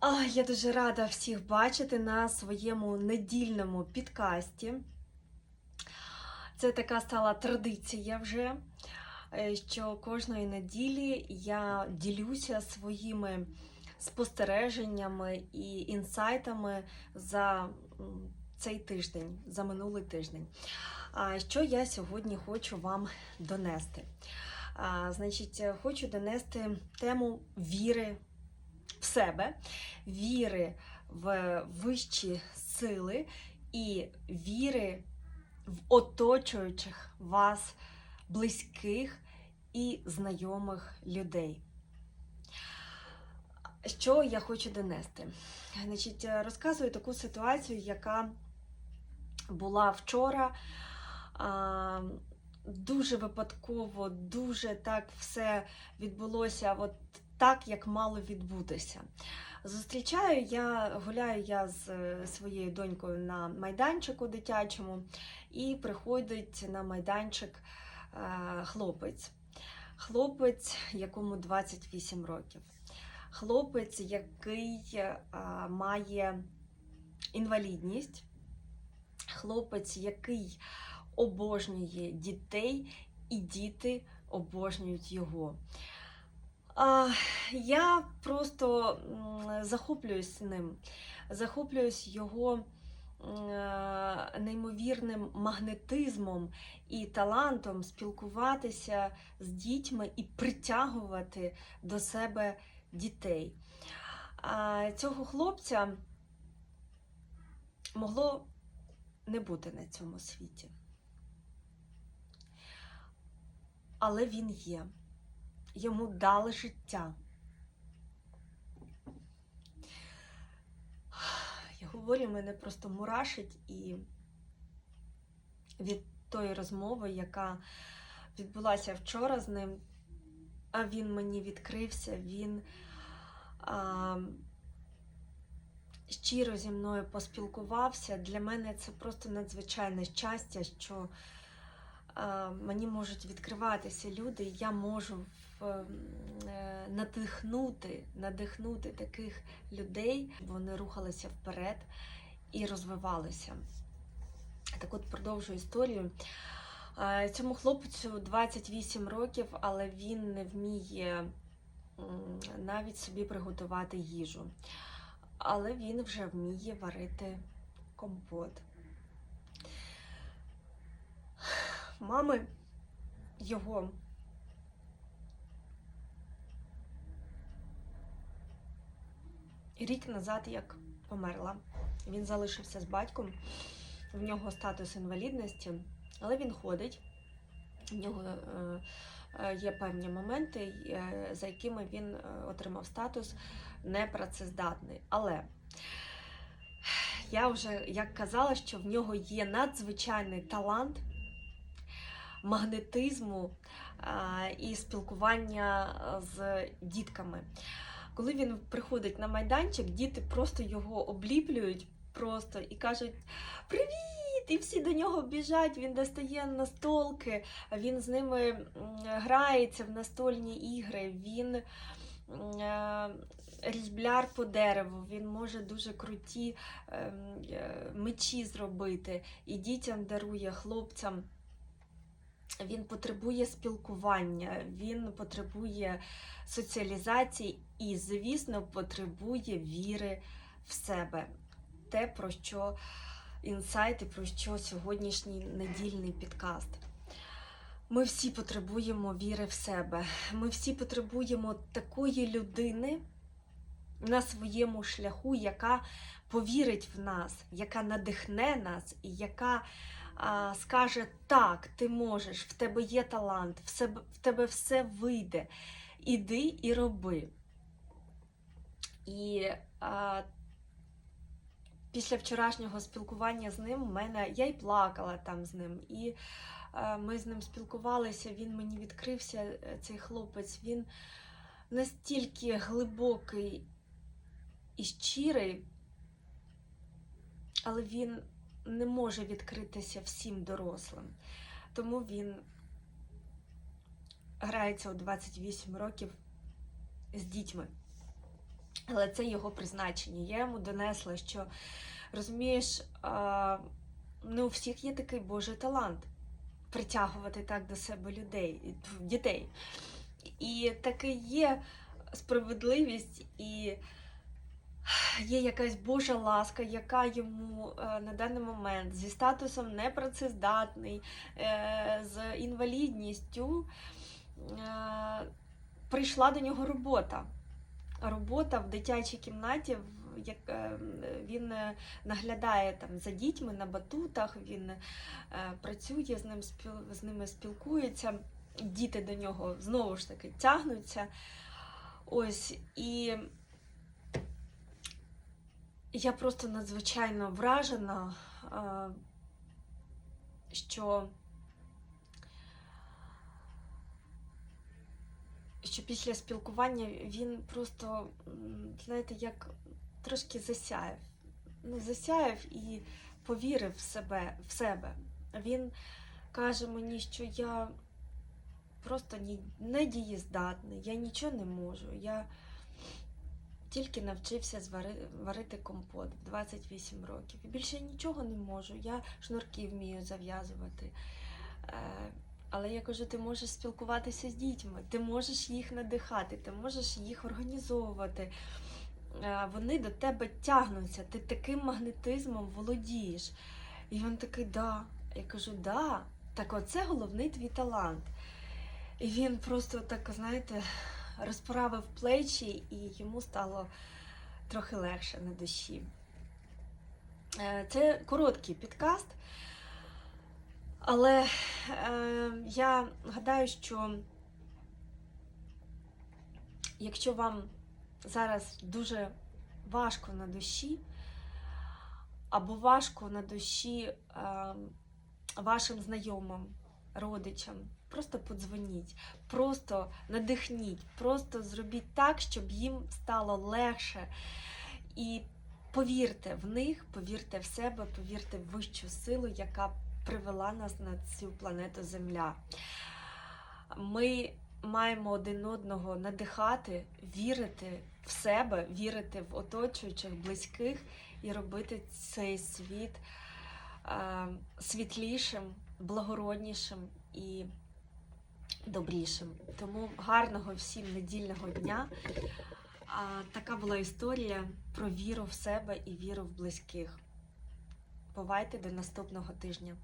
А, я дуже рада всіх бачити на своєму недільному підкасті. Це така стала традиція вже, е, що кожної неділі я ділюся своїми спостереженнями і інсайтами за цей тиждень, за минулий тиждень. А що я сьогодні хочу вам донести? Значить, е, хочу донести тему віри в себе, віри в вищі сили і віри в оточуючих вас близьких і знайомих людей. Що я хочу донести? Значить, розказую таку ситуацію, яка була вчора. Дуже випадково, дуже так все відбулося, от так, як мало відбутися. Зустрічаю я, гуляю я з е, своєю донькою на майданчику дитячому, і приходить на майданчик е, хлопець. Хлопець, якому 28 років. Хлопець, який е, має інвалідність, хлопець, який обожнює дітей, і діти обожнюють його. Я просто захоплююсь ним, захоплююсь його е, неймовірним магнетизмом і талантом спілкуватися з дітьми і притягувати до себе дітей. Цього хлопця могло не бути на цьому світі. Але він є. Йому дали життя. Я говорю, мене просто мурашить і від тої розмови, яка відбулася вчора з ним, а він мені відкрився, він а, щиро зі мною поспілкувався. Для мене це просто надзвичайне щастя, що мені можуть відкриватися люди, і я можу е, надихнути, надихнути таких людей, вони рухалися вперед і розвивалися. Так от продовжую історію. Цьому хлопцю 28 років, але він не вміє навіть собі приготувати їжу. Але він вже вміє варити компот. Мами його рік назад як померла. Він залишився з батьком, в нього статус інвалідності, але він ходить. В нього е, е, є певні моменти, е, за якими він отримав статус непрацездатний. Але я вже як казала, що в нього є надзвичайний талант магнетизму і спілкування з дітками. Коли він приходить на майданчик, діти просто його обліплюють просто і кажуть Привіт! І всі до нього біжать, він достає настолки, він з ними грається в настольні ігри, він е, різьбляр по дереву, він може дуже круті ем, е, мечі зробити, і дітям дарує хлопцям. Він потребує спілкування, він потребує соціалізації і, звісно, потребує віри в себе. Те, про що інсайти, про що сьогоднішній недільний підкаст. Ми всі потребуємо віри в себе. Ми всі потребуємо такої людини на своєму шляху, яка повірить в нас, яка надихне нас і яка а, скаже: так, ти можеш, в тебе є талант, в, в тебе все вийде. Іди і роби. І а, після вчорашнього спілкування з ним в мене я й плакала там з ним. І а, ми з ним спілкувалися, він мені відкрився, е, цей хлопець, він настільки глибокий і щирий, але він не може відкритися всім дорослим. Тому він грається у 28 років з дітьми. Але це його призначення. Я йому донесла, що розумієш, не у всіх є такий Божий талант притягувати так до себе людей, дітей. І таки є справедливість і є якась Божа ласка, яка йому е, на даний момент зі статусом непрацездатний, е, з інвалідністю е, прийшла до нього робота. Робота в дитячій кімнаті, як він наглядає там за дітьми на батутах, він працює з ним, з ними спілкується. Діти до нього знову ж таки тягнуться. Ось і я просто надзвичайно вражена, е, що, що після спілкування він просто, знаєте, як трошки засяяв. Ну, засяяв і повірив в себе, в себе. Він каже мені, що я просто не дієздатний, я нічого не можу. Я тільки навчився варити компот в 28 років. І більше нічого не можу. Я шнурки вмію зав'язувати. Е, Але я кажу, ти можеш спілкуватися з дітьми, ти можеш їх надихати, ти можеш їх організовувати. Е, Вони до тебе тягнуться, ти таким магнетизмом володієш. І він такий, да. Я кажу, да, так оце головний твій талант. І він просто так, знаєте, розправив плечі, і йому стало трохи легше на душі. Е, Це короткий підкаст, але е, я гадаю, що якщо вам зараз дуже важко на душі, або важко на душі е, вашим знайомим, родичам, просто подзвоніть, просто надихніть, просто зробіть так, щоб їм стало легше. І повірте в них, повірте в себе, повірте в вищу силу, яка привела нас на цю планету Земля. Ми маємо один одного надихати, вірити в себе, вірити в оточуючих, близьких і робити цей світ е, світлішим, благороднішим і добрішим. Тому гарного всім недільного дня. А, така була історія про віру в себе і віру в близьких. Бувайте до наступного тижня.